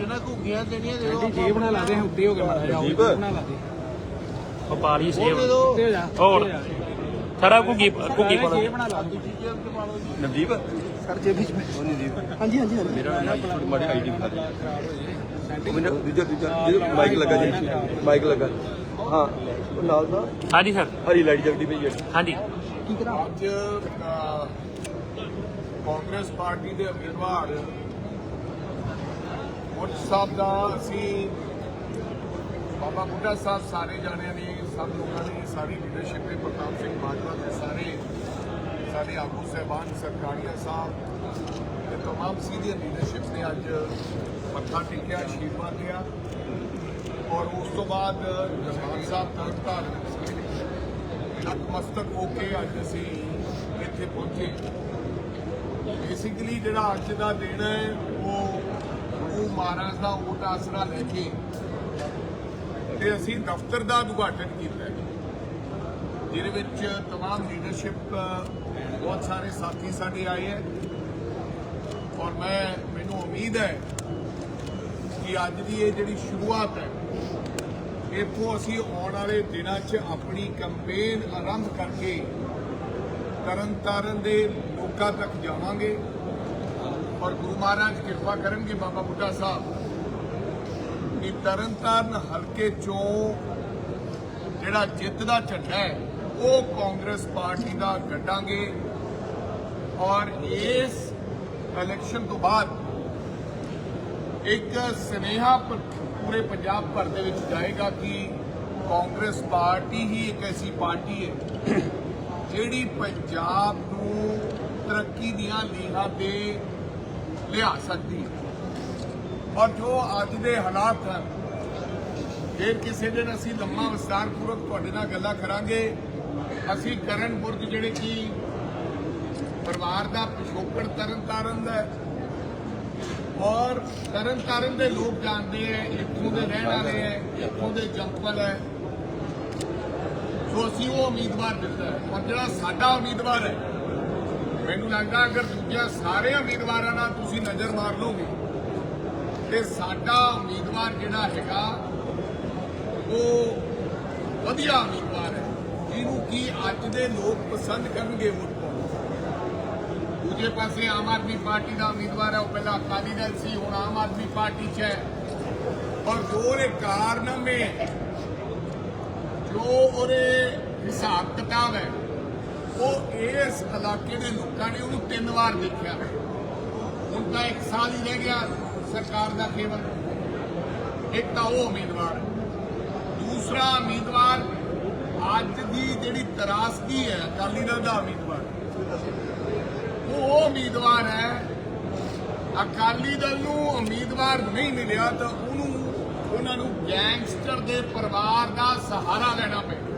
ਜਿਹਨਾਂ ਘੁੱਗੀਆਂ ਦੇਣੀਆਂ ਦੇ ਦਿਓ ਜੀ ਬਣਾ ਲਾ ਦੇ ਹੁੱਡੀ ਹੋ ਕੇ ਮਾੜਾ ਜਾ ਜੀਪ। ਬਣਾ ਲਾ ਦੇ ਉਹ ਸੇਵ ਦੇ ਦਿਓ। ਤੇ ਜਾ ਹੋਰ। ਸਾਰਾ ਘੁੱਗੀ ਘੁੱਗੀ ਪਾ ਜੀ ਲਓ ਬਣਾ ਲਾ। ਦੂਜੀ ਜੇਬ ਚ ਪਾ ਲਓ ਜੀ। ਨਵਦੀਪ? ਸਰ ਜੇ ਵਿੱਚ ਉਹ ਨਵਦੀਪ ਹਾਂਜੀ ਹਾਂਜੀ ਹਾਂਜੀ। ਮੇਰਾ ਨਾਮ ਥੋੜੀ ਮਾੜੀ ਆਈਡੀ ਬਤਾ ਦੇ। ਉਹ ਮੈਨੂੰ ਦੂਜਾ ਦੂਜਾ ਜਿਹਦੇ ਮਾਈਕ ਲੱਗਾ ਜੀ। ਮਾਈਕ ਲੱਗਾ। ਹਾਂ। ਉਹ ਨਾਲ ਦਾ। ਹਾਂਜੀ ਸਰ। ਹਰੀ ਲਾਈਟ ਜਗਦੀ ਪਈ ਹੈ। ਹਾਂਜੀ। ਕੀ ਕਰਾਂ? ਅੱਜ ਅਹ, ਕਾਂਗਰਸ ਪਾਰਟੀ ਦੇ ਉਮੀਦਵਾਰ ਸਾਹਿਬ ਦਾ ਅਸੀਂ ਬਾਬਾ ਬੁੱਢਾ ਸਾਹਿਬ ਸਾਰੇ ਜਾਣਿਆਂ ਨੇ ਸਭ ਲੋਕਾਂ ਨੇ ਸਾਰੀ ਲੀਡਰਸ਼ਿਪ ਨੇ ਪ੍ਰਤਾਪ ਸਿੰਘ ਬਾਜਵਾ ਦੇ ਸਾਰੇ ਸਾਡੇ ਆਗੂ ਸਹਿਬਾਨ, ਸਰਕਾਰੀਆ ਸਾਹਿਬ ਤੇ ਤਮਾਮ ਸੀਨੀਅਰ ਲੀਡਰਸ਼ਿਪ ਨੇ ਅੱਜ ਮੱਥਾ ਟੇਕਿਆ ਆਸ਼ੀਰਵਾਦ ਲਿਆ। ਔਰ ਉਸ ਤੋਂ ਬਾਅਦ ਜਸਵਾਨ ਸਾਹਿਬ ਤਰਨਤਾਰਨ ਨਤਮਸਤਕ ਹੋ ਕੇ ਅੱਜ ਅਸੀਂ ਇੱਥੇ ਪਹੁੰਚੇ। ਬੇਸਿਕਲੀ ਜਿਹੜਾ ਅੱਜ ਦਾ ਦਿਨ ਹੈ, ਉਹ ਗੁਰੂ ਮਹਾਰਾਜ ਦਾ ਓਟ ਆਸਰਾ ਲੈ ਕੇ ਤੇ ਅਸੀਂ ਦਫ਼ਤਰ ਦਾ ਉਦਘਾਟਨ ਕੀਤਾ ਹੈ ਜਿਹਦੇ ਵਿੱਚ तमाम ਲੀਡਰਸ਼ਿਪ ਬਹੁਤ ਸਾਰੇ ਸਾਥੀ ਸਾਡੇ ਆਏ ਹੈ ਔਰ ਮੈਂ ਮੈਨੂੰ ਉਮੀਦ ਹੈ ਕਿ ਅੱਜ ਦੀ ਇਹ ਜਿਹੜੀ ਸ਼ੁਰੂਆਤ ਹੈ ਇੱਥੋਂ ਅਸੀਂ ਆਉਣ ਵਾਲੇ ਦਿਨਾਂ 'ਚ ਆਪਣੀ ਕੈਂਪੇਨ ਆਰੰਭ ਕਰਕੇ ਤਰਨਤਾਰਨ ਦੇ ਲੋਕਾਂ ਤੱਕ ਜਾਵਾਂਗੇ ਔਰ ਗੁਰੂ ਮਹਾਰਾਜ ਕਿਰਪਾ ਕਰਨਗੇ ਬਾਬਾ ਬੁੱਢਾ ਸਾਹਿਬ। ਕਿ ਤਰਨਤਾਰਨ ਹਲਕੇ ਚੋਂ ਜਿਹੜਾ ਜਿੱਤ ਦਾ ਝੰਡਾ ਹੈ, ਉਹ ਕਾਂਗਰਸ ਪਾਰਟੀ ਦਾ ਗੱਡਾਂਗੇ ਔਰ ਇਸ ਇਲੈਕਸ਼ਨ ਤੋਂ ਬਾਅਦ ਇੱਕ ਸਨੇਹਾ ਪੂਰੇ ਪੰਜਾਬ ਭਰ ਦੇ ਵਿੱਚ ਜਾਏਗਾ ਕਿ ਕਾਂਗਰਸ ਪਾਰਟੀ ਹੀ ਇੱਕ ਐਸੀ ਪਾਰਟੀ ਹੈ, ਜਿਹੜੀ ਪੰਜਾਬ ਨੂੰ ਤਰੱਕੀ ਦੀਆਂ ਲੀਹਾਂ ਤੇ ਲਿਆ ਸਕਦੀ ਹੈ। ਔਰ ਜੋ ਅੱਜ ਦੇ ਹਾਲਾਤ ਹਨ ਫਿਰ ਕਿਸੇ ਦਿਨ ਅਸੀਂ ਲੰਮਾ ਵਿਸਤਾਰਪੂਰਵਕ ਤੁਹਾਡੇ ਨਾਲ ਗੱਲਾਂ ਕਰਾਂਗੇ, ਅਸੀਂ ਕਰਨ ਬੁਰਜ ਜਿਹੜੇ ਕਿ ਪਰਿਵਾਰ ਦਾ ਪਿਛੋਕੜ ਤਰਨਤਾਰਨ ਦਾ ਔਰ ਤਰਨ ਤਾਰਨ ਦੇ ਲੋਕ ਜਾਣਦੇ ਹੈ, ਇੱਥੋਂ ਦੇ ਰਹਿਣ ਵਾਲੇ ਹੈ, ਇੱਥੋਂ ਦੇ ਜੰਪਲ ਹੈ। ਸੋ ਅਸੀਂ ਉਹ ਉਮੀਦਵਾਰ ਦਿੱਤਾ ਔਰ ਜਿਹੜਾ ਸਾਡਾ ਉਮੀਦਵਾਰ ਹੈ ਮੈਨੂੰ ਲੱਗਦਾ ਅਗਰ ਦੂਜਿਆਂ ਸਾਰੇ ਉਮੀਦਵਾਰਾਂ ਨਾਲ ਤੁਸੀਂ ਨਜ਼ਰ ਮਾਰ ਲਓਗੇ, ਤੇ ਸਾਡਾ ਉਮੀਦਵਾਰ ਜਿਹੜਾ ਹੈਗਾ, ਉਹ ਵਧੀਆ ਉਮੀਦਵਾਰ ਹੈ, ਜਿਹਨੂੰ ਕੀ ਅੱਜ ਦੇ ਲੋਕ ਪਸੰਦ ਕਰਨਗੇ ਵੋਟ ਪਾਉਣ। ਦੂਜੇ ਪਾਸੇ ਆਮ ਆਦਮੀ ਪਾਰਟੀ ਦਾ ਉਮੀਦਵਾਰ ਹੈ, ਉਹ ਪਹਿਲਾਂ ਅਕਾਲੀ ਦਲ ਸੀ, ਹੁਣ ਆਮ ਆਦਮੀ ਪਾਰਟੀ 'ਚ ਹੈ। ਔਰ ਜੋ ਉਹਦੇ ਕਾਰਨਾਮੇ, ਜੋ ਉਹਦੇ ਹਿਸਾਬ ਕਿਤਾਬ ਹੈ ਉਹ ਇਸ ਇਲਾਕੇ ਦੇ ਲੋਕਾਂ ਨੇ ਉਹਨੂੰ ਤਿੰਨ ਵਾਰ ਦੇਖਿਆ। ਹੁਣ ਤਾਂ ਇੱਕ ਸਾਲ ਹੀ ਰਹਿ ਗਿਆ ਸਰਕਾਰ ਦਾ ਕੇਵਲ ਇੱਕ ਤਾਂ ਉਹ ਉਮੀਦਵਾਰ। ਦੂਸਰਾ ਉਮੀਦਵਾਰ ਅੱਜ ਦੀ ਜਿਹੜੀ ਤਰਾਸਦੀ ਹੈ, ਅਕਾਲੀ ਦਲ ਦਾ ਉਮੀਦਵਾਰ। ਉਹ ਉਹ ਉਮੀਦਵਾਰ ਹੈ, ਅਕਾਲੀ ਦਲ ਨੂੰ ਉਮੀਦਵਾਰ ਨਹੀਂ ਮਿਲਿਆ ਤਾਂ ਉਹਨੂੰ ਉਹਨਾਂ ਨੂੰ ਗੈਂਗਸਟਰ ਦੇ ਪਰਿਵਾਰ ਦਾ ਸਹਾਰਾ ਲੈਣਾ ਪਿਆ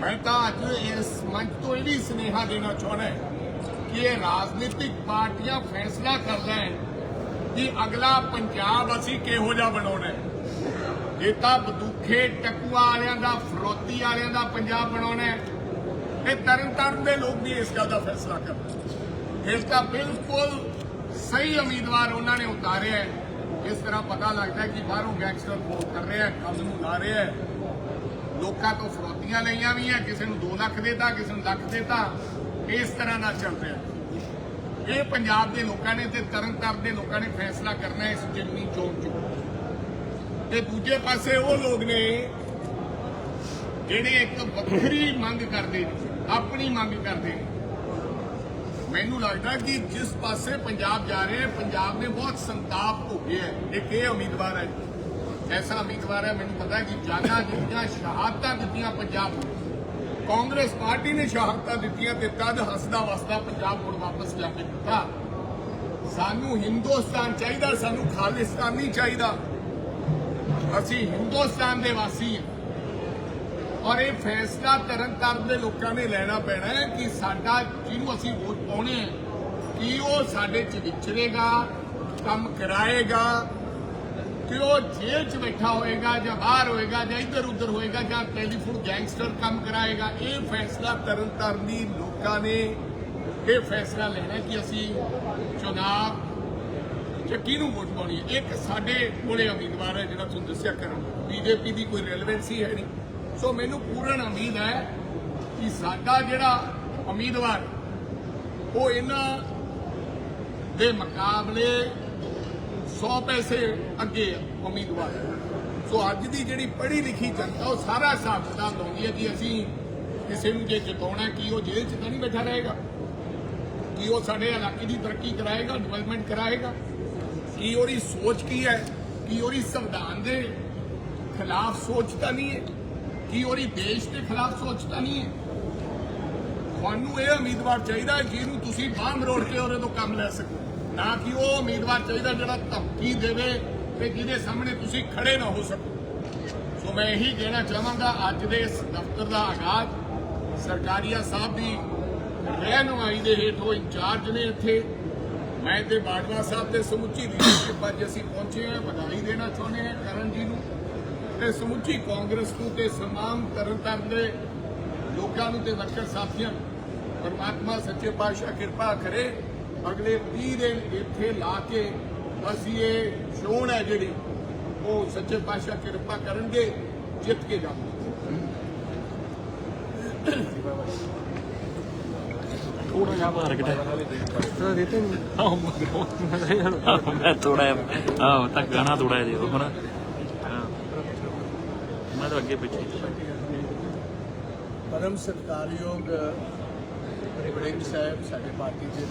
ਮੈਂ ਤਾਂ ਅੱਜ ਇਸ ਮੰਚ ਤੋਂ ਇਹ ਵੀ ਸੁਨੇਹਾ ਦੇਣਾ ਚਾਹੁੰਦਾ ਕਿ ਇਹ ਰਾਜਨੀਤਿਕ ਪਾਰਟੀਆਂ ਫੈਸਲਾ ਕਰਦਾ ਹੈ ਕਿ ਅਗਲਾ ਪੰਜਾਬ ਅਸੀਂ ਕਿਹੋ ਜਿਹਾ ਬਣਾਉਣਾ ਹੈ। ਇਹ ਤਾਂ ਬਦੂਖੇ ਟਕੂਆ ਵਾਲਿਆਂ ਦਾ, ਫਰੋਤੀ ਵਾਲਿਆਂ ਦਾ ਪੰਜਾਬ ਬਣਾਉਣਾ ਹੈ ਤੇ ਤਰਨ ਤਾਰਨ ਦੇ ਲੋਕ ਵੀ ਇਸ ਗੱਲ ਦਾ ਫੈਸਲਾ ਕਰਨਾ ਇਸ ਦਾ ਬਿਲਕੁਲ ਸਹੀ ਉਮੀਦਵਾਰ ਉਹਨਾਂ ਨੇ ਉਤਾਰਿਆ ਇਸ ਤਰ੍ਹਾਂ ਪਤਾ ਲੱਗਦਾ ਕਿ ਬਾਹਰੋਂ ਗੈਂਗਸਟਰ ਵੋਟ ਕਰ ਰਿਹਾ ਹੈ, ਕੰਮ ਨੂੰ ਲਾ ਰਿਹਾ ਹੈ। ਲੋਕਾਂ ਤੋਂ ਫਰੋਤੀਆਂ ਲਈਆਂ ਵੀ ਹੈ ਕਿਸੇ ਨੂੰ 2 ਲੱਖ ਦੇਤਾ, ਕਿਸੇ ਨੂੰ ਲੱਖ ਦੇਤਾ, ਇਸ ਤਰ੍ਹਾਂ ਨਾਲ ਚੱਲ ਰਿਹਾ ਇਹ ਪੰਜਾਬ ਦੇ ਲੋਕਾਂ ਨੇ ਤੇ ਤਰਨਤਾਰਨ ਦੇ ਲੋਕਾਂ ਨੇ ਫੈਸਲਾ ਕਰਨਾ ਇਸ ਜਿਮਨੀ ਚੋਣ ਚ ਤੇ ਦੂਜੇ ਪਾਸੇ ਉਹ ਲੋਕ ਨੇ ਜਿਹੜੇ ਇੱਕ ਵੱਖਰੀ ਮੰਗ ਕਰਦੇ ਨੇ, ਆਪਣੀ ਮੰਗ ਕਰਦੇ ਨੇ। ਮੈਨੂੰ ਲੱਗਦਾ ਕਿ ਜਿਸ ਪਾਸੇ ਪੰਜਾਬ ਜਾ ਰਿਹਾ ਹੈ, ਪੰਜਾਬ ਨੇ ਬਹੁਤ ਸੰਤਾਪ ਭੋਗਿਆ ਹੈ। ਇੱਕ ਇਹ ਉਮੀਦਵਾਰ ਹੈ। ਐਸਾ ਉਮੀਦਵਾਰ ਹੈ, ਮੈਨੂੰ ਪਤਾ ਕਿ ਜਾਨਾਂ ਦਿੱਤੀਆਂ ਸ਼ਹਾਦਤਾਂ ਦਿੱਤੀਆਂ ਪੰਜਾਬ ਨੂੰ। ਕਾਂਗਰਸ ਪਾਰਟੀ ਨੇ ਸ਼ਹਾਦਤਾਂ ਦਿੱਤੀਆਂ ਤੇ ਤਦ ਹੱਸਦਾ ਵਸਦਾ ਪੰਜਾਬ ਮੁੜ ਵਾਪਸ ਜਾ ਕੇ ਦਿੱਤਾ। ਸਾਨੂੰ ਹਿੰਦੁਸਤਾਨ ਚਾਹੀਦਾ, ਸਾਨੂੰ ਖਾਲਿਸਤਾਨ ਨਹੀਂ ਚਾਹੀਦਾ। ਅਸੀਂ ਹਿੰਦੁਸਤਾਨ ਦੇ ਵਾਸੀ ਹਾਂ। ਔਰ ਇਹ ਫੈਸਲਾ ਤਰਨ ਤਾਰਨ ਦੇ ਲੋਕਾਂ ਨੇ ਲੈਣਾ ਪੈਣਾ ਹੈ ਕਿ ਸਾਡਾ ਜਿਹਨੂੰ ਅਸੀਂ ਵੋਟ ਪਾਉਣੇ ਹੈ, ਕਿ ਉਹ ਸਾਡੇ ਚ ਵਿਚਰੇਗਾ, ਕੰਮ ਕਰਾਏਗਾ ਕਿ ਉਹ ਜੇਲ੍ਹ 'ਚ ਬੈਠਾ ਹੋਏਗਾ ਜਾਂ ਬਾਹਰ ਹੋਏਗਾ ਜਾਂ ਇੱਧਰ ਉੱਧਰ ਹੋਏਗਾ ਜਾਂ ਟੈਲੀਫੋਨ ਗੈਂਗਸਟਰ ਕੰਮ ਕਰਾਏਗਾ, ਇਹ ਫੈਸਲਾ ਤਰਨ ਤਾਰਨ ਲੋਕਾਂ ਨੇ, ਇਹ ਫੈਸਲਾ ਲੈਣਾ ਕਿ ਅਸੀਂ ਚੁਣਾਵ ਕਿ ਕਿਹਨੂੰ ਵੋਟ ਪਾਉਣੀ ਹੈ। ਇੱਕ ਸਾਡੇ ਕੋਲੇ ਉਮੀਦਵਾਰ ਹੈ ਜਿਹੜਾ ਤੁਹਾਨੂੰ ਦੱਸਿਆ ਕਰਨ ਬੀਜੇਪੀ ਦੀ ਕੋਈ ਰੈਲੇਵੈਂਸੀ ਹੈ ਨਹੀਂ। ਸੋ ਮੈਨੂੰ ਪੂਰਨ ਉਮੀਦ ਹੈ ਕਿ ਸਾਡਾ ਜਿਹੜਾ ਉਮੀਦਵਾਰ, ਉਹ ਇਹਨਾਂ ਦੇ ਮੁਕਾਬਲੇ 100 ਪੈਸੇ ਅੱਗੇ ਆ ਉਮੀਦਵਾਰ ਸੋ ਅੱਜ ਦੀ ਜਿਹੜੀ ਪੜ੍ਹੀ ਲਿਖੀ ਜਨਤਾ, ਉਹ ਸਾਰਾ ਹਿਸਾਬ ਕਿਤਾਬ ਲਾਉਂਦੀ ਹੈ ਕਿ ਅਸੀਂ ਕਿਸੇ ਨੂੰ ਜੇ ਜਿਤਾਉਣਾ ਕੀ ਉਹ ਜੇਲ੍ਹ 'ਚ ਤਾਂ ਨਹੀਂ ਬੈਠਾ ਰਹੇਗਾ? ਕੀ ਉਹ ਸਾਡੇ ਇਲਾਕੇ ਦੀ ਤਰੱਕੀ ਕਰਾਏਗਾ ਡਿਵੈਲਪਮੈਂਟ ਕਰਾਏਗਾ? ਕੀ ਉਹਦੀ ਸੋਚ ਕੀ ਹੈ? ਕੀ ਉਹਦੀ ਸੰਵਿਧਾਨ ਦੇ ਖਿਲਾਫ ਸੋਚ ਤਾਂ ਨਹੀਂ ਹੈ? ਕੀ ਉਹਦੀ ਦੇਸ਼ ਦੇ ਖਿਲਾਫ ਸੋਚ ਤਾਂ ਨਹੀਂ ਹੈ? ਤੁਹਾਨੂੰ ਇਹ ਉਮੀਦਵਾਰ ਚਾਹੀਦਾ ਜਿਹਨੂੰ ਤੁਸੀਂ ਬਾਹ ਰੋੜ ਕੇ ਉਹਦੇ ਤੋਂ ਕੰਮ ਲੈ ਸਕੋ। ਨਾ ਕਿ ਉਹ ਉਮੀਦਵਾਰ ਚਾਹੀਦਾ ਜਿਹੜਾ ਧਮਕੀ ਦੇਵੇ ਤੇ ਜਿਹਦੇ ਸਾਹਮਣੇ ਤੁਸੀਂ ਖੜੇ ਨਾ ਹੋ ਸਕੋ। ਸੋ ਮੈਂ ਇਹੀ ਕਹਿਣਾ ਚਾਹਾਂਗਾ, ਅੱਜ ਦੇ ਇਸ ਦਫ਼ਤਰ ਦਾ ਆਗਾਜ਼ ਸਰਕਾਰੀਆ ਸਾਹਿਬ ਦੀ ਰਹਿਨੁਮਾਈ ਦੇ ਹੇਠੋਂ ਇੰਚਾਰਜ ਨੇ ਇੱਥੇ। ਮੈਂ ਤੇ ਬਾਜਵਾ ਸਾਹਿਬ ਤੇ ਸਮੁੱਚੀ ਲੀਡਰਸ਼ਿਪ ਅੱਜ ਅਸੀਂ ਪਹੁੰਚੇ ਹਾਂ, ਵਧਾਈ ਦੇਣਾ ਚਾਹੁੰਦੇ ਹਾਂ ਕਰਨ ਜੀ ਨੂੰ। ਤੇ ਸਮੁੱਚੀ ਕਾਂਗਰਸ ਨੂੰ ਤੇ ਤਮਾਮ ਤਰਨਤਾਰਨ ਦੇ ਲੋਕਾਂ ਨੂੰ ਤੇ ਵਰਕਰ ਸਾਥੀਆਂ ਨੂੰ। ਪਰਮਾਤਮਾ ਸੱਚੇ ਪਾਤਸ਼ਾਹ ਕਿਰਪਾ ਕਰੇ। ਅਗਲੇ 20 ਦਿਨ ਇੱਥੇ ਲਾ ਕੇ ਅਸੀਂ ਇਹ ਚੋਣ ਹੈ ਜਿਹੜੀ ਉਹ ਸੱਚੇ ਪਾਤਸ਼ਾਹ ਕਿਰਪਾ ਕਰਨਗੇ ਜਿੱਤ ਕੇ ਜਾਵਾਂਗੇ। ਥੋੜਾ ਜਿਹਾ ਬਾਹਰ ਕਿਤੇ ਪਤਾ ਦੇਤੇ ਨਹੀਂ। ਆਹੋ, ਮੈਂ ਥੋੜਾ ਆਹ ਧੱਕਾ ਨਾ ਥੋੜਾ ਜਿਹਾ ਦਿਓ ਹਨਾ ਹਾਂ। ਮੈਂ ਤਾਂ ਅੱਗੇ ਪਿੱਛੇ ਪਰਮ ਸਤਿਕਾਰਯੋਗ ਵੜਿੰਗ ਸਾਹਿਬ ਸਾਡੇ ਪਾਰਟੀ ਦੇ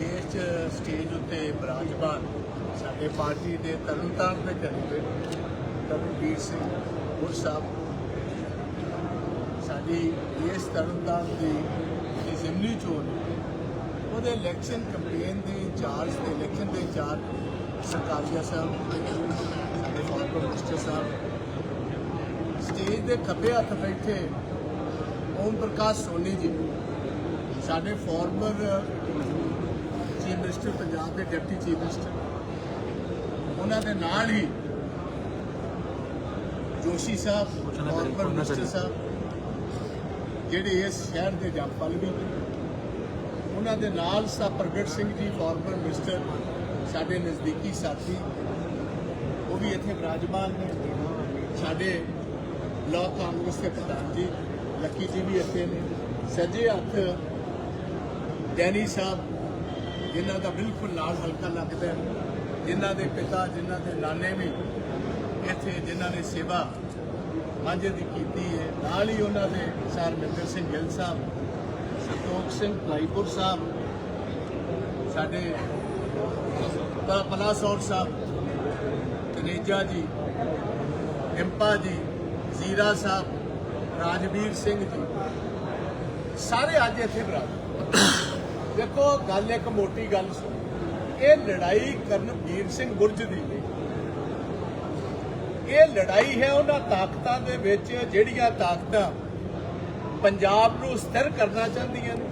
ਦੇਸ਼ 'ਚ ਸਟੇਜ ਉੱਤੇ ਬਰਾਜਮਾਨ ਸਾਡੇ ਪਾਰਟੀ ਦੇ ਤਰਨਤਾਰਨ ਦੇ ਕੈਂਡੀਡੇਟ ਤਰਨਵੀਰ ਸਿੰਘ ਗੁਰ ਸਾਹਿਬ। ਸਾਡੀ ਇਸ ਤਰਨਤਾਰਨ ਦੀ ਜ਼ਿਮਨੀ ਚੋਣ ਉਹਦੇ ਇਲੈਕਸ਼ਨ ਕੈਂਪੇਨ ਦੇ ਇੰਚਾਰਜ ਤੇ ਇਲੈਕਸ਼ਨ ਦੇ ਇੰਚਾਰਜ ਸਰਕਾਰੀਆ ਸਾਹਿਬ, ਸਾਡੇ ਫਾਰਮਰ ਮਿਨਿਸਟਰ ਸਾਹਿਬ। ਸਟੇਜ ਦੇ ਖੱਬੇ ਹੱਥ ਬੈਠੇ ਓਮ ਪ੍ਰਕਾਸ਼ ਸੋਨੀ ਜੀ, ਸਾਡੇ ਫਾਰਮਰ ਚੀਫ ਮਿਨਿਸਟਰ ਪੰਜਾਬ ਦੇ ਡਿਪਟੀ ਚੀਫ ਮਿਨਿਸਟਰ। ਉਹਨਾਂ ਦੇ ਨਾਲ ਹੀ ਜੋਸ਼ੀ ਸਾਹਿਬ ਫਾਰਮਰ ਮਿਨਿਸਟਰ ਸਾਹਿਬ ਜਿਹੜੇ ਇਸ ਸ਼ਹਿਰ ਦੇ ਜੰਪਲ ਵੀ। ਉਹਨਾਂ ਦੇ ਨਾਲ ਸਾ ਪ੍ਰਗਟ ਸਿੰਘ ਜੀ ਫਾਰਮਰ ਮਿਨਿਸਟਰ ਸਾਡੇ ਨਜ਼ਦੀਕੀ ਸਾਥੀ ਉਹ ਵੀ ਇੱਥੇ ਵਿਰਾਜਮਾਨ ਨੇ। ਸਾਡੇ ਬਲਾਕ ਕਾਂਗਰਸ ਦੇ ਪ੍ਰਧਾਨ ਜੀ ਲੱਕੀ ਜੀ ਵੀ ਇੱਥੇ ਨੇ। ਸੱਜੇ ਹੱਥ ਡੈਨੀ ਸਾਹਿਬ ਜਿਨ੍ਹਾਂ ਦਾ ਬਿਲਕੁਲ ਨਾਲ ਹਲਕਾ ਲੱਗਦਾ ਜਿਨ੍ਹਾਂ ਦੇ ਪਿਤਾ, ਜਿਨ੍ਹਾਂ ਦੇ ਨਾਨੇ ਵੀ ਇੱਥੇ ਜਿਨ੍ਹਾਂ ਨੇ ਸੇਵਾ ਮਾਝੇ ਦੀ ਕੀਤੀ ਹੈ, ਨਾਲ ਹੀ ਉਹਨਾਂ ਦੇ ਸਰ ਮਿੰਦਰ ਸਿੰਘ ਗਿੱਲ ਸਾਹਿਬ, ਸੰਤੋਖ ਸਿੰਘ ਭਾਈਪੁਰ ਸਾਹਿਬ, ਸਾਡੇ ਪ- ਪਲਾਸੌਰ ਸਾਹਿਬ, ਤਨੇਜਾ ਜੀ ਇੰਪਾ ਜੀ, ਜ਼ੀਰਾ ਸਾਹਿਬ, ਰਾਜਵੀਰ ਸਿੰਘ ਜੀ, ਸਾਰੇ ਅੱਜ ਇੱਥੇ ਬਰਾਬਰ। ਦੇਖੋ, ਗੱਲ ਇੱਕ ਮੋਟੀ ਗੱਲ ਸੁਣ। ਇਹ ਲੜਾਈ ਕਰਨਵੀਰ ਸਿੰਘ ਗੁਰਜ ਦੀ ਨਹੀਂ। ਇਹ ਲੜਾਈ ਹੈ ਉਹਨਾਂ ਤਾਕਤਾਂ ਦੇ ਵਿੱਚ ਜਿਹੜੀਆਂ ਤਾਕਤਾਂ ਪੰਜਾਬ ਨੂੰ ਸਥਿਰ ਕਰਨਾ ਚਾਹੁੰਦੀਆਂ ਨੇ,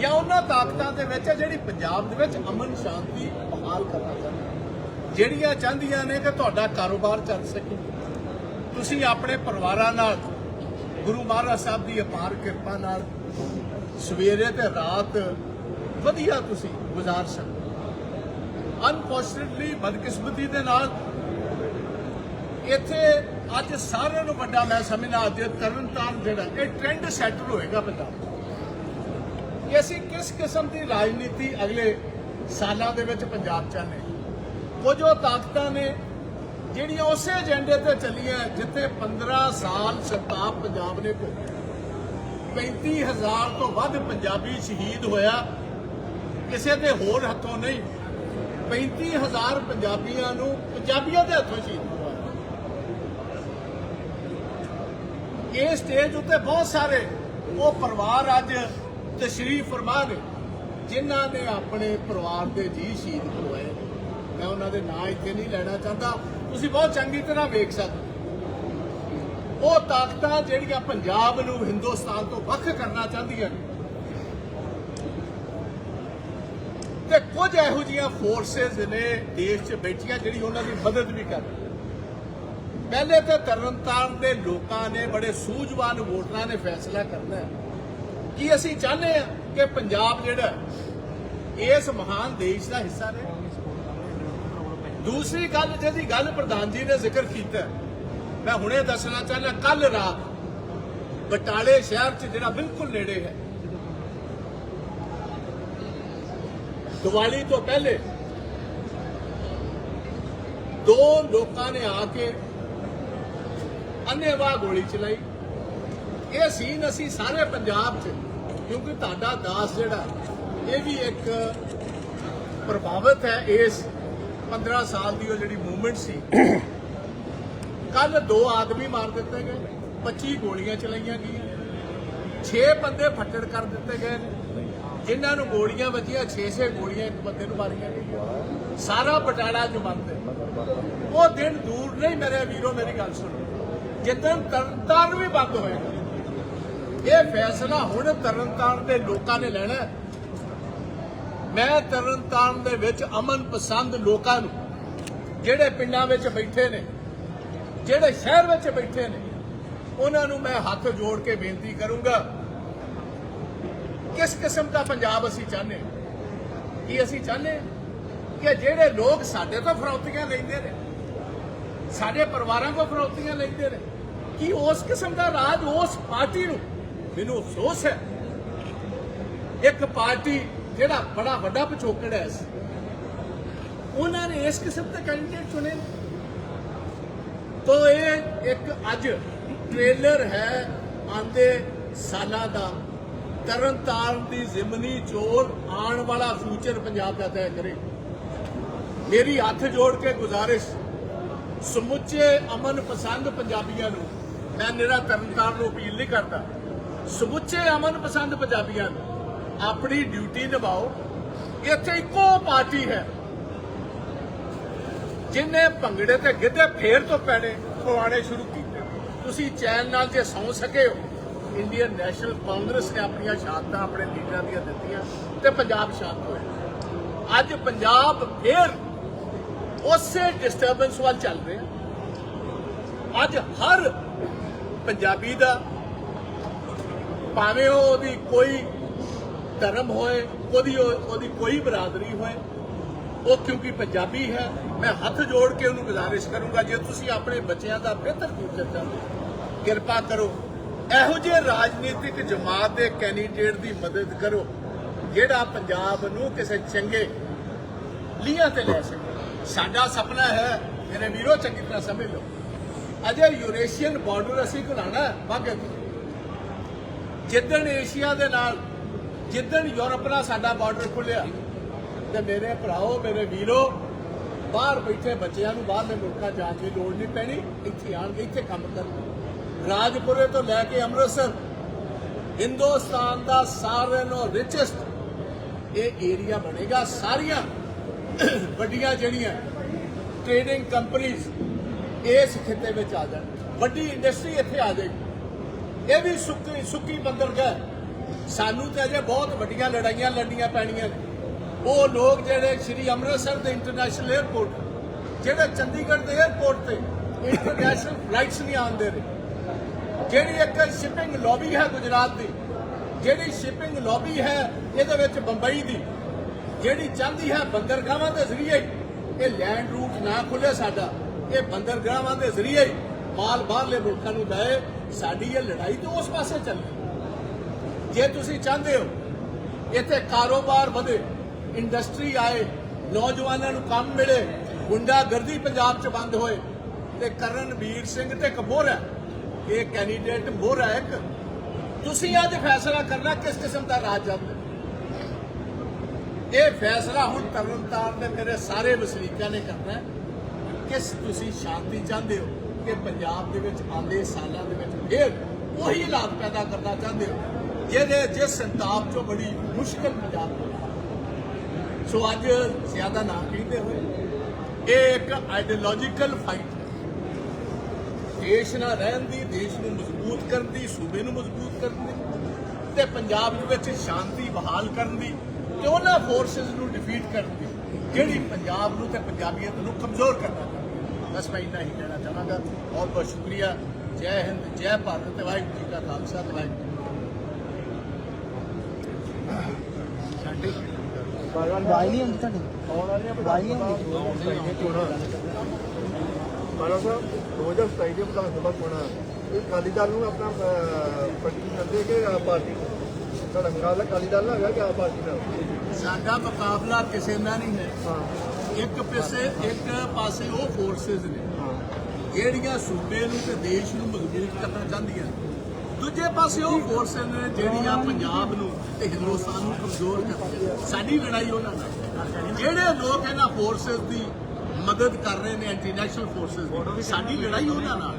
ਜਾਂ ਉਹਨਾਂ ਤਾਕਤਾਂ ਦੇ ਵਿੱਚ ਜਿਹੜੀ ਪੰਜਾਬ ਦੇ ਵਿੱਚ ਅਮਨ ਸ਼ਾਂਤੀ ਬਹਾਲ ਕਰਨਾ ਚਾਹੁੰਦੀਆਂ ਜਿਹੜੀਆਂ ਚਾਹੁੰਦੀਆਂ ਨੇ ਕਿ ਤੁਹਾਡਾ ਕਾਰੋਬਾਰ ਚੱਲ ਸਕੇ। ਤੁਸੀਂ ਆਪਣੇ ਪਰਿਵਾਰਾਂ ਨਾਲ, ਗੁਰੂ ਮਹਾਰਾਜ ਸਾਹਿਬ ਦੀ ਅਪਾਰ ਕਿਰਪਾ ਨਾਲ ਸਵੇਰੇ ਤੇ ਰਾਤ ਵਧੀਆ ਤੁਸੀਂ ਗੁਜ਼ਾਰ ਸਕੋ ਅਨਫੋਰਚੂਨਟਲੀ ਬਦਕਿਸਮਤੀ ਦੇ ਨਾਲ ਇੱਥੇ ਅੱਜ ਸਾਰਿਆਂ ਨੂੰ ਵੱਡਾ ਮੈਂ ਸਮਝਦਾ, ਅੱਜ ਤਰਨਤਾਰਨ ਜਿਹੜਾ, ਇਹ ਟ੍ਰੈਂਡ ਸੈਟਲ ਹੋਏਗਾ ਪੰਜਾਬ ਕਿ ਅਸੀਂ ਕਿਸ ਕਿਸਮ ਦੀ ਰਾਜਨੀਤੀ ਅਗਲੇ ਸਾਲਾਂ ਦੇ ਵਿੱਚ ਪੰਜਾਬ ਚਾਹੁੰਦੇ ਹਾਂ। ਕੁਝ ਉਹ ਤਾਕਤਾਂ ਨੇ ਜਿਹੜੀਆਂ ਉਸੇ ਏਜੰਡੇ ਤੇ ਚੱਲੀਆਂ, ਜਿੱਥੇ 15 ਸਾਲ ਸ਼ਤਾਬ ਪੰਜਾਬ ਨੇ ਭੋਗਿਆ 35000 ਤੋਂ ਵੱਧ ਪੰਜਾਬੀ ਸ਼ਹੀਦ ਹੋਇਆ। ਕਿਸੇ ਦੇ ਹੋਰ ਹੱਥੋਂ ਨਹੀਂ 35000 ਪੰਜਾਬੀਆਂ ਨੂੰ ਪੰਜਾਬੀਆਂ ਦੇ ਹੱਥੋਂ ਸ਼ਹੀਦ ਹੋਇਆ। ਇਹ ਸਟੇਜ ਉੱਤੇ ਬਹੁਤ ਸਾਰੇ ਉਹ ਪਰਿਵਾਰ ਅੱਜ ਤਸ਼ਰੀਫ ਫਰਮਾ ਨੇ, ਜਿਨ੍ਹਾਂ ਨੇ ਆਪਣੇ ਪਰਿਵਾਰ ਦੇ ਜੀ ਸ਼ਹੀਦ ਕਰਵਾਏ ਮੈਂ ਉਹਨਾਂ ਦੇ ਨਾਂ ਇੱਥੇ ਨਹੀਂ ਲੈਣਾ ਚਾਹੁੰਦਾ। ਤੁਸੀਂ ਬਹੁਤ ਚੰਗੀ ਤਰ੍ਹਾਂ ਵੇਖ ਸਕਦੇ ਉਹ ਤਾਕਤਾਂ ਜਿਹੜੀਆਂ ਪੰਜਾਬ ਨੂੰ ਹਿੰਦੁਸਤਾਨ ਤੋਂ ਵੱਖ ਕਰਨਾ ਚਾਹੁੰਦੀਆਂ ਨੇ ਤੇ ਕੁਝ ਇਹੋ ਜਿਹੀਆਂ ਫੋਰਸਸ ਨੇ ਦੇਸ਼ 'ਚ ਬੈਠੀਆਂ ਜਿਹੜੀ ਉਹਨਾਂ ਦੀ ਮਦਦ ਵੀ ਕਰ ਰਹੀ ਪਹਿਲੇ ਤਾਂ ਤਰਨਤਾਰਨ ਦੇ ਲੋਕਾਂ ਨੇ ਬੜੇ ਸੂਝਵਾਨ ਵੋਟਰਾਂ ਨੇ ਫੈਸਲਾ ਕਰਨਾ ਹੈ। ਕਿ ਅਸੀਂ ਚਾਹੁੰਦੇ ਹਾਂ ਕਿ ਪੰਜਾਬ ਜਿਹੜਾ ਇਸ ਮਹਾਨ ਦੇਸ਼ ਦਾ ਹਿੱਸਾ ਨੇ ਦੂਸਰੀ ਗੱਲ ਜਿਹਦੀ ਗੱਲ ਪ੍ਰਧਾਨ ਜੀ ਨੇ ਜ਼ਿਕਰ ਕੀਤਾ ਮੈਂ ਹੁਣੇ ਦੱਸਣਾ ਚਾਹੁੰਦਾ ਕੱਲ ਰਾਤ ਬਟਾਲੇ ਸ਼ਹਿਰ 'ਚ ਜਿਹੜਾ ਬਿਲਕੁਲ ਨੇੜੇ ਹੈ ਦੀਵਾਲੀ ਤੋਂ ਪਹਿਲੇ ਦੋ ਲੋਕਾਂ ਨੇ ਆ ਕੇ ਅੰਨੇਵਾਹ ਗੋਲੀ ਚਲਾਈ। ਇਹ ਸੀਨ ਅਸੀਂ ਸਾਰੇ ਪੰਜਾਬ 'ਚ, ਕਿਉਂਕਿ ਤੁਹਾਡਾ ਦਾਸ ਜਿਹੜਾ, ਇਹ ਵੀ ਇੱਕ ਪ੍ਰਭਾਵਿਤ ਹੈ ਇਸ 15 ਸਾਲ ਦੀ ਉਹ ਜਿਹੜੀ ਮੂਵਮੈਂਟ ਸੀ। ਕੱਲ ਦੋ ਆਦਮੀ ਮਾਰ ਦਿੱਤੇ ਗਏ 25 ਗੋਲੀਆਂ ਚਲਾਈਆਂ ਗਈਆਂ 6 ਬੰਦੇ ਫੱਟੜ ਕਰ ਦਿੱਤੇ ਗਏ ਨੇ। ਜਿਨ੍ਹਾਂ ਨੂੰ ਗੋਲੀਆਂ ਵੱਜੀਆਂ 6-6 ਗੋਲੀਆਂ ਇੱਕ ਬੰਦੇ ਨੂੰ ਮਾਰੀਆਂ ਗਈਆਂ। ਸਾਰਾ ਬਟਾਲਾ ਚ ਉਹ ਦਿਨ ਦੂਰ ਨਹੀਂ, ਮੇਰੇ ਵੀਰੋ, ਮੇਰੀ ਗੱਲ ਸੁਣੋ। ਜਿੱਦਣ ਤਰਨਤਾਰਨ ਵੀ ਬੰਦ ਹੋਏਗਾ, ਇਹ ਫੈਸਲਾ ਹੁਣ ਤਰਨਤਾਰਨ ਦੇ ਲੋਕਾਂ ਨੇ ਲੈਣਾ ਮੈਂ ਤਰਨਤਾਰਨ ਦੇ ਵਿੱਚ ਅਮਨ ਪਸੰਦ ਲੋਕਾਂ ਨੂੰ, ਜਿਹੜੇ ਪਿੰਡਾਂ ਵਿੱਚ ਬੈਠੇ ਨੇ, ਜਿਹੜੇ ਸ਼ਹਿਰ ਵਿੱਚ ਬੈਠੇ ਨੇ, ਉਹਨਾਂ ਨੂੰ ਮੈਂ ਹੱਥ ਜੋੜ ਕੇ ਬੇਨਤੀ ਕਰੂੰਗਾ ਕਿਸ ਕਿਸਮ ਦਾ ਪੰਜਾਬ ਅਸੀਂ ਚਾਹੁੰਦੇ ਕੀ ਅਸੀਂ ਚਾਹੁੰਦੇ ਕਿ ਜਿਹੜੇ ਲੋਕ ਸਾਡੇ ਤੋਂ ਫਰੌਤੀਆਂ ਲੈਂਦੇ ਨੇ, ਸਾਡੇ ਪਰਿਵਾਰਾਂ ਤੋਂ ਫਰੌਤੀਆਂ ਲੈਂਦੇ ਨੇ, ਕੀ ਉਸ ਕਿਸਮ ਦਾ ਰਾਜ ਉਸ ਪਾਰਟੀ ਨੂੰ ਮੈਨੂੰ ਅਫਸੋਸ ਹੈ? ਇੱਕ ਪਾਰਟੀ ਜਿਹੜਾ ਬੜਾ ਵੱਡਾ ਪਿਛੋਕੜ ਹੈ ਉਹਨਾਂ ਨੇ ਇਸ ਕਿਸਮ ਦੇ ਕੈਂਡੀਡੇਟ ਚੁਣੇ ਤੋ ਇਹ ਇੱਕ ਅੱਜ ਟ੍ਰੇਲਰ ਹੈ ਆਂਦੇ ਸਾਲਾਂ ਦਾ। ਤਰਨਤਾਰਨ ਦੀ ਜ਼ਿਮਨੀ ਚੋਰ ਆਉਣ ਵਾਲਾ ਫਿਊਚਰ ਪੰਜਾਬ ਦਾ ਤੈਅ ਕਰੇ। ਮੇਰੀ ਹੱਥ ਜੋੜ ਕੇ ਗੁਜ਼ਾਰਿਸ਼, ਸਮੁੱਚੇ ਅਮਨ ਪਸੰਦ ਪੰਜਾਬੀਆਂ ਨੂੰ, ਮੈਂ ਨਿਹਰਾ ਤਰਨਤਾਰਨ ਨੂੰ ਅਪੀਲ ਨਹੀਂ ਕਰਦਾ। ਸਮੁੱਚੇ ਅਮਨ ਪਸੰਦ ਪੰਜਾਬੀਆਂ ਨੂੰ, ਆਪਣੀ ਡਿਊਟੀ ਨਿਭਾਓ। ਇੱਥੇ ਇੱਕੋ ਪਾਰਟੀ ਹੈ। ਜਿਨੇ ਭੰਗੜੇ ਤੇ ਗਿੱਧੇ ਫੇਰ ਤੋਂ ਪੈਣੇ ਪਵਾਣੇ ਸ਼ੁਰੂ ਕੀਤੇ। ਤੁਸੀਂ ਚੈਨ ਨਾਲ ਜੇ ਸੌਂ ਸਕੇ ਹੋ। ਇੰਡੀਅਨ ਨੈਸ਼ਨਲ ਕਾਂਗਰਸ ਨੇ ਆਪਣੀਆਂ ਸ਼ਹਾਦਤਾਂ ਆਪਣੇ ਲੀਡਰਾਂ ਦੀਆਂ ਦਿੱਤੀਆਂ ਤੇ ਪੰਜਾਬ ਸ਼ਾਂਤ ਹੋਇਆ। ਅੱਜ ਪੰਜਾਬ ਫੇਰ ਉਸੇ ਡਿਸਟਰਬੈਂਸ ਵੱਲ ਚੱਲ ਰਿਹਾ। ਅੱਜ ਹਰ ਪੰਜਾਬੀ ਦਾ ਭਾਵੇਂ ਉਹ ਉਹਦੀ ਕੋਈ ਧਰਮ ਹੋਏ ਉਹਦੀ ਉਹਦੀ ਕੋਈ ਬਰਾਦਰੀ ਹੋਏ ਉਹ ਕਿਉਂਕਿ ਪੰਜਾਬੀ ਹੈ ਮੈਂ ਹੱਥ ਜੋੜ ਕੇ ਉਹਨੂੰ ਗੁਜ਼ਾਰਿਸ਼ ਕਰੂੰਗਾ ਜੇ ਤੁਸੀਂ ਆਪਣੇ ਬੱਚਿਆਂ ਦਾ ਬਿਹਤਰ ਫਿਊਚਰ ਚਾਹੁੰਦੇ ਹੋ, ਕਿਰਪਾ ਕਰੋ ਇਹੋ ਜਿਹੇ ਰਾਜਨੀਤਿਕ ਜਮਾਤ ਦੇ ਕੈਂਡੀਡੇਟ ਦੀ ਮਦਦ ਕਰੋ, ਜਿਹੜਾ ਪੰਜਾਬ ਨੂੰ ਕਿਸੇ ਚੰਗੇ ਲੀਹਾਂ ਤੇ ਲੈ ਸਕੇ। ਸਾਡਾ ਸੁਪਨਾ ਹੈ, ਮੇਰੇ ਵੀਰੋ, ਚੰਗੀ ਤਰ੍ਹਾਂ ਸਮਝ ਲਓ। ਅਜੇ ਯੂਰੇਸ਼ੀਅਨ ਬਾਰਡਰ ਅਸੀਂ ਘੁਲਾਣਾ ਵਾਗੇ ਜਿੱਦਣ ਏਸ਼ੀਆ ਦੇ ਨਾਲ, ਜਿੱਦਣ ਯੂਰਪ ਨਾਲ ਸਾਡਾ ਬਾਰਡਰ ਖੁੱਲਿਆ ਤੇ ਮੇਰੇ ਭਰਾਓ ਮੇਰੇ ਵੀਰੋ, ਬਾਹਰ ਬੈਠੇ ਬੱਚਿਆਂ ਨੂੰ ਬਾਹਰਲੇ ਮੁਲਕਾਂ ਜਾਣ ਦੀ ਲੋੜ ਨਹੀਂ ਪੈਣੀ, ਇੱਥੇ ਆਣਗੇ ਇੱਥੇ ਕੰਮ ਕਰਨ ਰਾਜਪੁਰੇ ਤੋਂ ਲੈ ਕੇ ਅੰਮ੍ਰਿਤਸਰ, ਹਿੰਦੁਸਤਾਨ ਦਾ ਸਾਰਿਆਂ ਨਾਲੋਂ ਰਿਚੈਸਟ ਇਹ ਏਰੀਆ ਬਣੇਗਾ ਸਾਰੀਆਂ ਵੱਡੀਆਂ ਜਿਹੜੀਆਂ ਟ੍ਰੇਡਿੰਗ ਕੰਪਨੀਆਂ ਇਸ ਖਿੱਤੇ ਵਿੱਚ ਆ ਜਾਣ। ਵੱਡੀ ਇੰਡਸਟਰੀ ਇੱਥੇ ਆ ਜਾਏਗੀ। ਇਹ ਵੀ ਸੁੱਕੀ ਸੁੱਕੀ ਬੰਦਰਗਾਹ ਸਾਨੂੰ ਤਾਂ ਅਜੇ ਬਹੁਤ ਵੱਡੀਆਂ ਲੜਾਈਆਂ ਲੜਨੀਆਂ ਪੈਣੀਆਂ ਨੇ। ਉਹ ਲੋਕ ਜਿਹੜੇ ਸ਼੍ਰੀ ਅੰਮ੍ਰਿਤਸਰ ਦੇ ਇੰਟਰਨੈਸ਼ਨਲ 에ਅਰਪੋਰਟ ਜਿਹੜੇ ਚੰਡੀਗੜ੍ਹ ਦੇ 에ਅਰਪੋਰਟ ਤੇ ਇੰਟਰਨੈਸ਼ਨਲ ਫਲਾਈਟਸ ਨਹੀਂ ਆਉਂਦੇ ਰਹੇ ਜਿਹੜੀ ਇੱਕ ਸ਼ਿਪਿੰਗ ਲੌਬੀ ਹੈ ਗੁਜਰਾਤ ਦੀ, ਜਿਹੜੀ ਸ਼ਿਪਿੰਗ ਲੌਬੀ ਹੈ ਇਹਦੇ ਵਿੱਚ ਬੰਬਈ ਦੀ, ਜਿਹੜੀ ਚਾਹੁੰਦੀ ਹੈ ਬੰਦਰਗਾਹਾਂ ਦੇ ਜ਼ਰੀਏ ਇਹ ਲੈਂਡ ਰੂਟ ਨਾ ਖੁੱਲੇ ਸਾਡਾ, ਇਹ ਬੰਦਰਗਾਹਾਂ ਦੇ ਜ਼ਰੀਏ ਹੀ ਮਾਲ ਬਾਹਰਲੇ ਮੁਲਕਾਂ ਨੂੰ ਜਾਏ ਸਾਡੀ ਇਹ ਲੜਾਈ ਤਾਂ ਉਸ ਪਾਸੇ ਚੱਲੇ ਜੇ ਤੁਸੀਂ ਚਾਹੁੰਦੇ ਹੋ ਇੱਥੇ ਕਾਰੋਬਾਰ ਵਧੇ ਇੰਡਸਟਰੀ ਆਏ, ਨੌਜਵਾਨਾਂ ਨੂੰ ਕੰਮ ਮਿਲੇ, ਗੁੰਡਾਗਰਦੀ ਪੰਜਾਬ 'ਚ ਬੰਦ ਹੋਏ, ਤੇ ਕਰਨਵੀਰ ਸਿੰਘ ਤੇ ਕਪੂਰ ਹੈ ਇਹ ਕੈਂਡੀਡੇਟ ਮੋਹਰ ਹੈ ਇੱਕ। ਤੁਸੀਂ ਅੱਜ ਫੈਸਲਾ ਕਰਨਾ ਕਿਸ ਕਿਸਮ ਦਾ ਰਾਜ ਚਾਹੁੰਦੇ ਇਹ ਫੈਸਲਾ ਹੁਣ ਤਰਨਤਾਰਨ ਦੇ ਮੇਰੇ ਸਾਰੇ ਵਸਨੀਕਾਂ ਨੇ ਕਰਨਾ ਹੈ। ਕਿਸ ਤੁਸੀਂ ਸ਼ਾਂਤੀ ਚਾਹੁੰਦੇ ਹੋ ਕਿ ਪੰਜਾਬ ਦੇ ਵਿੱਚ ਆਉਂਦੇ ਸਾਲਾਂ ਦੇ ਵਿੱਚ ਫੇਰ ਉਹੀ ਹਾਲਾਤ ਪੈਦਾ ਕਰਨਾ ਚਾਹੁੰਦੇ ਹੋ? ਜਿਹਦੇ ਜਿਸ ਸੰਤਾਪ ਚੋਂ ਬੜੀ ਮੁਸ਼ਕਲ ਪੰਜਾਬ ਸੋ ਅੱਜ ਜ਼ਿਆਦਾ ਨਾ ਕਹਿੰਦੇ ਹੋਏ। ਇਹ ਇੱਕ ਆਈਡੀਓਲੋਜੀਕਲ ਫਾਈਟ ਦੇਸ਼ ਨਾਲ ਰਹਿਣ ਦੀ ਦੇਸ਼ ਨੂੰ ਮਜ਼ਬੂਤ ਕਰਨ ਦੀ ਸੂਬੇ ਨੂੰ ਮਜ਼ਬੂਤ ਕਰਨ ਦੀ ਤੇ ਪੰਜਾਬ ਦੇ ਵਿੱਚ ਸ਼ਾਂਤੀ ਬਹਾਲ ਕਰਨ ਦੀ ਤੇ ਉਹਨਾਂ ਫੋਰਸਸ ਨੂੰ ਡਿਫੀਟ ਕਰਨ ਦੀ ਜਿਹੜੀ ਪੰਜਾਬ ਨੂੰ ਤੇ ਪੰਜਾਬੀਅਤ ਨੂੰ ਕਮਜ਼ੋਰ ਕਰਨਾ ਚਾਹੁੰਦੀ ਬਸ ਮੈਂ ਇੰਨਾ ਹੀ ਕਹਿਣਾ ਚਾਹਾਂਗਾ। ਬਹੁਤ ਬਹੁਤ ਸ਼ੁਕਰੀਆ। ਜੈ ਹਿੰਦ ਜੈ ਭਾਰਤ ਤੇ ਵਾਹਿਗੁਰੂ ਜੀ ਕਾ ਖਾਲਸਾ ਤੇ ਵਾਹਿਗੁਰੂ ਜੀ ਕੀ ਫਤਿਹ। ਸਾਡੇ ਆਵਾਜ਼ ਨਹੀਂ ਆਉਂਦੀ ਤੁਹਾਡੀ? ਆਵਾਜ਼ ਨਹੀਂ ਆਉਂਦੀ ਮਾਰਾ ਸਾਹਿਬ 2027 ਦੇ ਵਿਧਾਨ ਸਭਾ ਚੋਣਾਂ ਇਹ ਅਕਾਲੀ ਦਲ ਨੂੰ ਆਪਣਾ ਪੱਟੀ ਕਰਦੇ ਕਿ ਆਪ ਪਾਰਟੀ ਤੁਹਾਡਾ ਮੁਕਾਬਲਾ ਅਕਾਲੀ ਦਲ ਨਾਲ ਹੈਗਾ ਕਿ ਆਪ ਪਾਰਟੀ ਨਾਲ? ਸਾਡਾ ਮੁਕਾਬਲਾ ਕਿਸੇ ਨਾਲ ਨਹੀਂ ਹੈ। ਇੱਕ ਪਾਸੇ ਇੱਕ ਪਾਸੇ ਉਹ ਫੋਰਸਸ ਨੇ। ਜਿਹੜੀਆਂ ਸੂਬੇ ਨੂੰ ਤੇ ਦੇਸ਼ ਨੂੰ ਮਜ਼ਬੂਤ ਕਰਨਾ ਚਾਹੁੰਦੀਆਂ ਦੂਜੇ ਪਾਸੇ ਉਹ ਫੋਰਸਸ ਨੇ ਜਿਹੜੀਆਂ ਪੰਜਾਬ ਨੂੰ ਤੇ ਹਿੰਦੁਸਤਾਨ ਨੂੰ ਕਮਜ਼ੋਰ ਕਰਦੀਆਂ ਸਾਡੀ ਲੜਾਈ ਉਹਨਾਂ ਨਾਲ। ਜਿਹੜੇ ਲੋਕ ਇਹਨਾਂ ਫੋਰਸਸ ਦੀ ਮਦਦ ਕਰ ਰਹੇ ਨੇ ਇੰਟਰਨੈਸ਼ਨਲ ਫੋਰਸਸ ਦੀ। ਸਾਡੀ ਲੜਾਈ ਉਹਨਾਂ ਨਾਲ।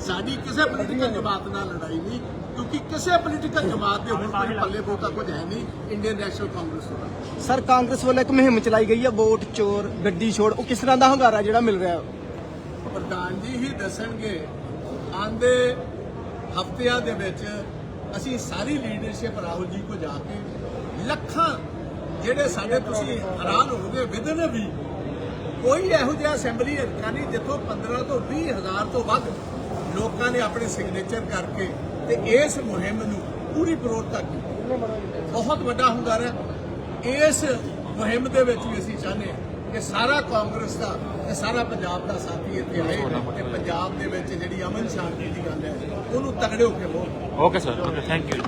ਸਾਡੀ ਕਿਸੇ ਪੋਲੀਟੀਕਲ ਜਮਾਤ ਨਾਲ ਲੜਾਈ ਨਹੀਂ ਕਿਉਂਕਿ ਕਿਸੇ ਪੋਲੀਟੀਕਲ ਜਮਾਤ ਦੇ ਹੁਣ ਕੋਈ ਪੱਲੇ ਬਹੁਤਾ ਕੁਝ ਹੈ ਨਹੀਂ ਇੰਡੀਅਨ ਨੈਸ਼ਨਲ ਕਾਂਗਰਸ ਦਾ ਸਰ ਕਾਂਗਰਸ ਵੱਲੋਂ ਇੱਕ ਮੁਹਿੰਮ ਚਲਾਈ ਗਈ ਹੈ ਵੋਟ ਚੋਰ ਗੱਡੀ ਛੋੜ। ਉਹ ਕਿਸ ਤਰ੍ਹਾਂ ਦਾ ਹੰਗਾਰਾ ਜਿਹੜਾ ਮਿਲ ਰਿਹਾ? ਪ੍ਰਧਾਨ ਜੀ ਹੀ ਦੱਸਣਗੇ ਆਂਦੇ ਹਫ਼ਤਿਆਂ ਦੇ ਵਿੱਚ ਅਸੀਂ ਸਾਰੀ ਲੀਡਰਸ਼ਿਪ ਰਾਹੁਲ ਜੀ ਕੋ ਜਾ ਕੇ ਲੱਖਾਂ ਜਿਹੜੇ ਸਾਡੇ ਤੁਸੀਂ ਹੈਰਾਨ ਹੋਵੋਗੇ ਵਿਦਨ ਵੀ ਕੋਈ ਇਹੋ ਜਿਹਾ ਅਸੈਂਬਲੀ ਹਲਕਾ ਨਹੀਂ ਜਿੱਥੋਂ 15 ਤੋਂ 20 ਹਜ਼ਾਰ ਤੋਂ ਵੱਧ ਲੋਕਾਂ ਨੇ ਆਪਣੇ ਸਿਗਨੇਚਰ ਕਰਕੇ ਤੇ ਇਸ ਮੁਹਿੰਮ ਨੂੰ ਪੂਰੀ ਵਿਰੋਧਤਾ ਕੀਤੀ ਬਹੁਤ ਵੱਡਾ ਹੁੰਗਾਰਾ ਹੈ। ਇਸ ਮੁਹਿੰਮ ਦੇ ਵਿੱਚ ਵੀ ਅਸੀਂ ਚਾਹੁੰਦੇ ਹਾਂ ਕਿ ਸਾਰਾ ਕਾਂਗਰਸ ਦਾ ਤੇ ਸਾਰਾ ਪੰਜਾਬ ਦਾ ਸਾਥੀ ਇੱਥੇ ਆਏ ਤੇ ਪੰਜਾਬ ਦੇ ਵਿੱਚ ਜਿਹੜੀ ਅਮਨ ਸ਼ਾਂਤੀ ਦੀ ਗੱਲ ਹੈ, ਉਹਨੂੰ ਤਗੜੇ ਹੋ ਕੇ ਬੋਲ। Okay sir okay thank you